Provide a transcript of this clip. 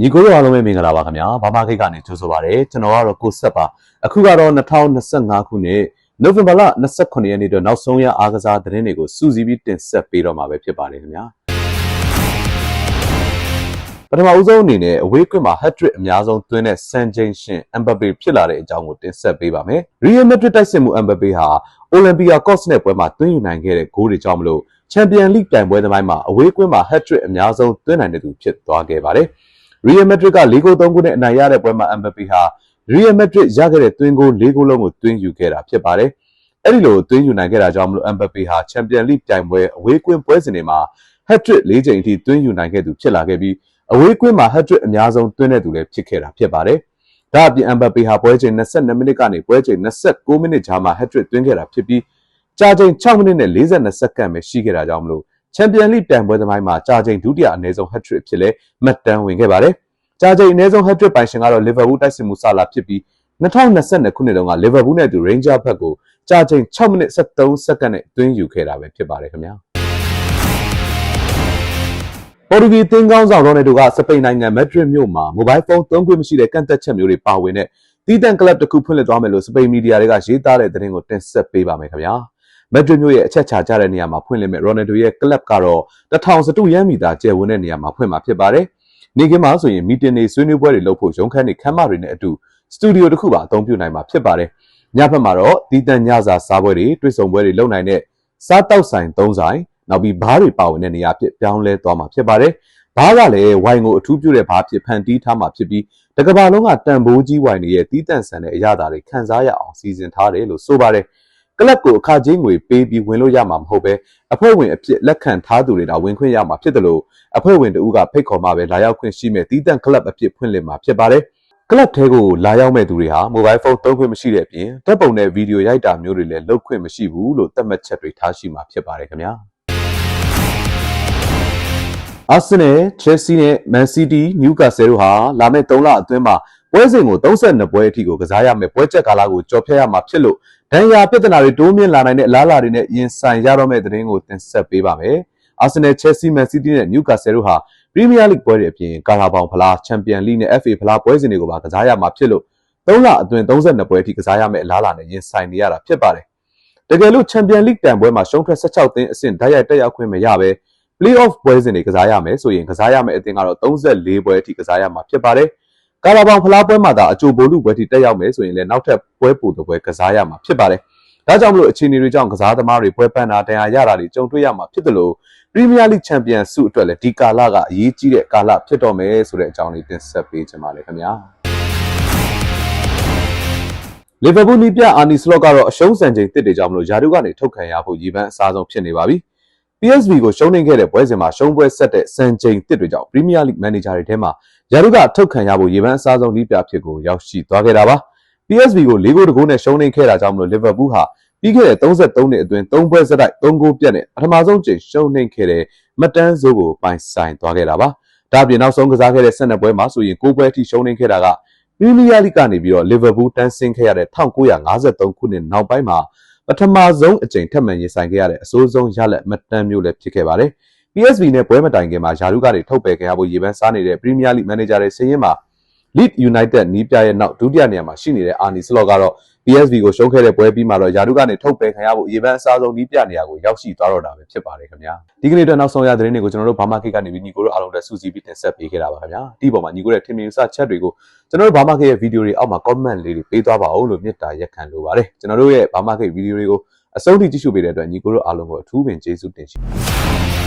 ညီကိုတို့အားလုံးပဲမင်္ဂလာပါခင်ဗျာဘာမာခိတ်ကနေကြိုဆိုပါရစေကျွန်တော်ကတော့ကိုဆက်ပါအခုကတော့2025ခုနှစ်နိုဝင်ဘာလ29ရက်နေ့အတွက်နောက်ဆုံးရအားကစားသတင်းတွေကိုစူးစီးပြီးတင်ဆက်ပေးတော့မှာပဲဖြစ်ပါတယ်ခင်ဗျာပထမဦးဆုံးအနေနဲ့အဝေးကွင်းမှာ hat-trick အများဆုံးသွင်းတဲ့စန်ဂျိန်ရှင်အမ်ဘပေဖြစ်လာတဲ့အကြောင်းကိုတင်ဆက်ပေးပါမယ်။ Real Madrid တိုက်စစ်မှုအမ်ဘပေဟာအိုလံပီယာကော့စ်နဲ့ပွဲမှာသွင်းယူနိုင်ခဲ့တဲ့ဂိုးတွေကြောင့်မလို့ချန်ပီယံလိပြိုင်ပွဲသမိုင်းမှာအဝေးကွင်းမှာ hat-trick အများဆုံးသွင်းနိုင်တဲ့သူဖြစ်သွားခဲ့ပါတယ်။ Real Madrid က၄ဂိုး၃ဂိုးနဲ့အနိုင်ရတဲ့ပွဲမှာ Mbappe ဟာ Real Madrid ရခဲ့တဲ့သွင်းဂိုး၄ဂိုးလုံးကိုသွင်းယူခဲ့တာဖြစ်ပါတယ်။အဲဒီလိုသွင်းယူနိုင်ခဲ့တာကြောင့်မလို့ Mbappe ဟာ Champions League ပြိုင်ပွဲအဝေးကွင်းပွဲစဉ်တွေမှာ hat-trick ၄ချိန်အထိသွင်းယူနိုင်ခဲ့သူဖြစ်လာခဲ့ပြီးအဝေးကွင်းမှာ hat-trick အများဆုံးသွင်းတဲ့သူလည်းဖြစ်ခဲ့တာဖြစ်ပါတယ်။ဒါအပြင် Mbappe ဟာပွဲချိန်22မိနစ်ကနေပွဲချိန်29မိနစ်ကြားမှာ hat-trick သွင်းခဲ့တာဖြစ်ပြီးကြာချိန်6မိနစ်နဲ့42စက္ကန့်ပဲရှိခဲ့တာကြောင့်မလို့ ချန်ပီယံလိပြိုင်ပွဲသမိုင်းမှာကြာချိန်ဒုတိယအနည်းဆုံး hat-trick ဖြစ်လဲမှတ်တမ်းဝင်ခဲ့ပါတယ်။ကြာချိန်အနည်းဆုံး hat-trick ပိုင်ရှင်ကတော့ Liverpool တိုက်စစ်မှုဆလာဖြစ်ပြီး2022ခုနှစ်တုန်းက Liverpool နဲ့အတူ Ranger ဘက်ကိုကြာချိန်6မိနစ်73စက္ကန့်နဲ့သွင်းယူခဲ့တာပဲဖြစ်ပါတယ်ခင်ဗျာ။ပေါ်တူဂီသင်းကောင်းဆောင်ရောနယ်ဒိုကစပိန်နိုင်ငံမက်ဒရစ်မြို့မှာမိုဘိုင်းဖုန်းသုံးခွင့်မရှိတဲ့ကန့်သက်ချက်မျိုးတွေပါဝင်တဲ့တီးတန့်ကလပ်တစ်ခုဖွင့်လှစ်သွားမယ်လို့စပိန်မီဒီယာတွေကရေးသားတဲ့သတင်းကိုတင်ဆက်ပေးပါမယ်ခင်ဗျာ။ မက်ဒရစ်မြို့ရဲ့အချက်ချာကြတဲ့နေရာမှာဖွင့်လှစ်မဲ့ရော်နယ်ဒိုရဲ့ကလပ်ကတော့တထောင်စတုရမ်းမီတာကျယ်ဝန်းတဲ့နေရာမှာဖွင့်မှာဖြစ်ပါတယ်။နေကင်းမှာဆိုရင်မီတင်တွေဆွေးနွေးပွဲတွေလုပ်ဖို့ရုံးခန်းတွေခန်းမတွေနဲ့အတူစတူဒီယိုတစ်ခုပါအသုံးပြုနိုင်မှာဖြစ်ပါတယ်။ညဘက်မှာတော့တီးတန့်ညစာစားပွဲတွေတွေ့ဆုံပွဲတွေလုပ်နိုင်တဲ့စားတောက်ဆိုင်၃ဆိုင်နောက်ပြီးဘားတွေပါဝင်တဲ့နေရာဖြစ်ပြောင်းလဲသွားမှာဖြစ်ပါတယ်။ဘားကလည်းဝိုင်ကိုအထူးပြုတဲ့ဘားဖြစ်ဖန်တီးထားမှာဖြစ်ပြီးတကဘာလုံးကတန်ဖိုးကြီးဝိုင်တွေရဲ့တီးတန့်ဆန်တဲ့အရာတွေခန်းစားရအောင်စီစဉ်ထားတယ်လို့ဆိုပါတယ်။ ကလပ်ကိုအခကြေးငွေပေးပြီးဝင်လို့ရမှာမဟုတ်ပဲအဖွဲ့ဝင်အဖြစ်လက်ခံထားသူတွေဒါဝင်ခွင့်ရမှာဖြစ်တယ်လို့အဖွဲ့ဝင်တဦးကဖိတ်ခေါ်မှပဲလာရောက်ခွင့်ရှိမဲ့တီးတန့်ကလပ်အဖြစ်ဖွင့်လှစ်မှာဖြစ်ပါတယ်။ကလပ်ထဲကိုလာရောက်မဲ့သူတွေဟာမိုဘိုင်းဖုန်းသုံးခွင့်မရှိတဲ့အပြင်တပ်ပုံနဲ့ဗီဒီယိုရိုက်တာမျိုးတွေလည်းလုပ်ခွင့်မရှိဘူးလို့သတ်မှတ်ချက်တွေထားရှိမှာဖြစ်ပါတယ်ခင်ဗျာ။အာဆင်နယ်၊ချယ်ဆီနဲ့မန်စီးတီး၊နျူကာဆယ်တို့ဟာလာမယ့်3လအတွင်းမှာပွဲစဉ်ကို32ပွဲအထိကိုကစားရမယ်ပွဲချက်ကာလကိုကြော်ဖြတ်ရမှာဖြစ်လို့ ဒဏ်ရာပြဿနာတွေတိုးမြင့်လာနိုင်တဲ့အလားအလာတွေနဲ့ရင်ဆိုင်ရတော့မယ့်သတင်းကိုတင်ဆက်ပေးပါမယ်။အာဆင်နယ်၊ချယ်ဆီ၊မန်စီးတီးနဲ့နျူကာဆယ်တို့ဟာပရီးမီးယားလိဂ်ပွဲတွေအပြင်ကာလာဘောင်ဖလားချန်ပီယံလိနဲ့ FA ဖလားပွဲစဉ်တွေကိုပါကစားရမှာဖြစ်လို့3လအတွင်း32ပွဲအထိကစားရမယ့်အလားအလာနဲ့ရင်ဆိုင်နေရတာဖြစ်ပါတယ်။တကယ်လို့ချန်ပီယံလိဂ်တန်ပွဲမှာရှုံးထွက်16သင်းအဆင့်ဓာတ်ရိုက်တက်ရောက်ခွင့်မရဘဲ play-off ပွဲစဉ်တွေကစားရမယ်ဆိုရင်ကစားရမယ့်အသင်းကတော့34ပွဲအထိကစားရမှာဖြစ်ပါတယ်။ ကာလာဘောင်ဖလားပွဲမှာသာအကြိုဘိုလ်လူပွဲထိတက်ရောက်မယ်ဆိုရင်လည်းနောက်ထပ်ပွဲပိုတစ်ပွဲကစားရမှာဖြစ်ပါတယ်။ဒါကြောင့်မလို့အခြေအနေတွေကြောင့်ကစားသမားတွေပွဲပန်းတာတရားရတာတွေကြုံတွေ့ရမှာဖြစ်တယ်လို့ Premier League Champions ဆုအတွက်လည်းဒီကာလကအရေးကြီးတဲ့ကာလဖြစ်တော့မယ်ဆိုတဲ့အကြောင်းလေးတင်ဆက်ပေးချင်ပါတယ်ခင်ဗျာ။လီဗာပူးနီးပြအာနီစလော့ကတော့အရှုံးစံချိန်တစ်တွေကြောင့်မလို့ယာဒုကနေထုတ်ခံရဖို့ရည်ပန်းအစားဆုံးဖြစ်နေပါပြီ။ PSV ကိုရှုံးနိမ့်ခဲ့တဲ့ပွဲစဉ်မှာရှုံးပွဲဆက်တဲ့စံချိန်တစ်တွေကြောင့် Premier League Manager တွေထဲမှာယာရုကထုတ်ခံရဖို့ရေပန်းအစားဆုံးလိပြဖြစ်ကိုရောက်ရှိသွားခဲ့တာပါ။ PSV ကို၄ဂိုးတကိုးနဲ့ရှုံးနိမ့်ခဲ့တာကြောင့်မလို့ Liverpool ဟာပြီးခဲ့တဲ့33နှစ်အတွင်း3ပွဲဆက်တိုက်3ဂိုးပြတ်နဲ့ပထမဆုံးချိန်ရှုံးနိမ့်ခဲ့တဲ့မတန်းစိုးကိုပိုင်ဆိုင်သွားခဲ့တာပါ။ဒါ့အပြင်နောက်ဆုံးကစားခဲ့တဲ့12ပွဲမှာဆိုရင်9ပွဲအထိရှုံးနိမ့်ခဲ့တာက Premier League ကနေပြီးတော့ Liverpool တန်းဆင်းခဲ့ရတဲ့1953ခုနှစ်နောက်ပိုင်းမှာ ပထမဆုံးအကြိမ်ထပ်မံရင်ဆိုင်ခဲ့ရတဲ့အဆိုးဆုံးရလက်မတန်းမျိုးလည်းဖြစ်ခဲ့ပါတယ်။ PSV နဲ့ပွဲမတိုင်ခင်မှာယာရုကနေထုတ်ပယ်ခဲ့ရဖို့ရေပန်းစားနေတဲ့ Premier League Manager တွေစည်ရင်မှာ Leeds United နီးပြရဲ့နောက်ဒုတိယနေရာမှာရှိနေတဲ့ Arne Slot ကတော့ PSV ကိုရှုံးခဲ့တဲ့ပွဲပြီးမှတော့ယာရုကနေထုတ်ပယ်ခံရဖို့ရေပန်းအစားဆုံးနီးပြနေရာကိုရောက်ရှိသွားတော့တာပဲဖြစ်ပါတယ်ခင်ဗျာဒီကနေ့အတွက်နောက်ဆုံးရသတင်းတွေကိုကျွန်တော်တို့ဘာမှခိတ်ကနေပြီးညီကိုတို့အားလုံးအတွက်စူးစီးပြီးတင်ဆက်ပေးခဲ့တာပါခင်ဗျာဒီပေါ်မှာညီကိုရဲ့ထင်မြင်စချက်တွေကိုကျွန်တော်တို့ဘာမှခိတ်ရဲ့ဗီဒီယိုတွေအောက်မှာ comment လေးတွေပေးသွားပါဦးလို့မေတ္တာရက်ခံလိုပါတယ်ကျွန်တော်တို့ရဲ့ဘာမှခိတ်ဗီဒီယိုတွေကိုအဆုံးထိကြည့်ရှုပေးတဲ့အတွက်ညီကိုတို့အားလုံးကိုအထူးပင်ကျေးဇူးတင်ရှိပါတယ်